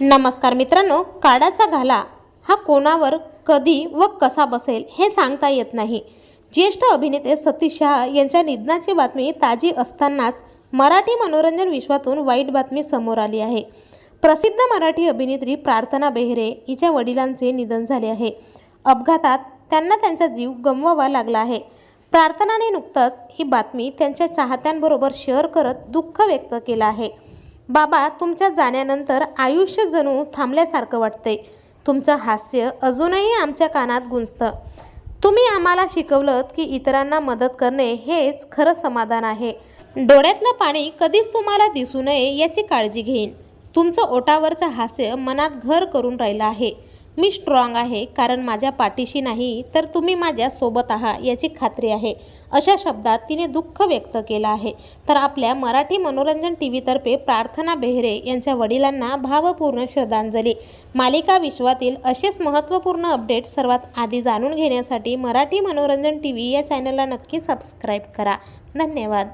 नमस्कार मित्रांनो काडाचा घाला हा कोणावर कधी व कसा बसेल हे सांगता येत नाही. ज्येष्ठ अभिनेते सतीश शहा यांच्या निधनाची बातमी ताजी असतानाच मराठी मनोरंजन विश्वातून वाईट बातमी समोर आली आहे. प्रसिद्ध मराठी अभिनेत्री प्रार्थना बेहरे हिच्या वडिलांचे निधन झाले आहे. अपघातात त्यांना त्यांचा जीव गमवावा लागला आहे. प्रार्थनाने नुकतंच ही बातमी त्यांच्या चाहत्यांबरोबर शेअर करत दुःख व्यक्त केलं आहे. बाबा तुमच्या जाण्यानंतर आयुष्य जणू थांबल्यासारखं वाटतंय. तुमचं हास्य अजूनही आमच्या कानात गुंजतं. तुम्ही आम्हाला शिकवलं की इतरांना मदत करणे हेच खरं समाधान आहे. डोळ्यातलं पाणी कधीच तुम्हाला दिसू नये याची काळजी घेईन. तुमचं ओटावरचं हास्य मनात घर करून राहिलं आहे. मी स्ट्रॉंग आहे कारण माझ्या पाठीशी नाही तर तुम्ही माझ्या सोबत आहात याची खात्री आहे. अशा शब्दात तिने दुःख व्यक्त केलं आहे. तर आपल्या मराठी मनोरंजन टी व्हीतर्फे प्रार्थना बेहरे यांच्या वडिलांना भावपूर्ण श्रद्धांजली. मालिका विश्वातील असेच महत्त्वपूर्ण अपडेट सर्वात आधी जाणून घेण्यासाठी मराठी मनोरंजन टी व्ही या चॅनलला नक्की सबस्क्राईब करा. धन्यवाद.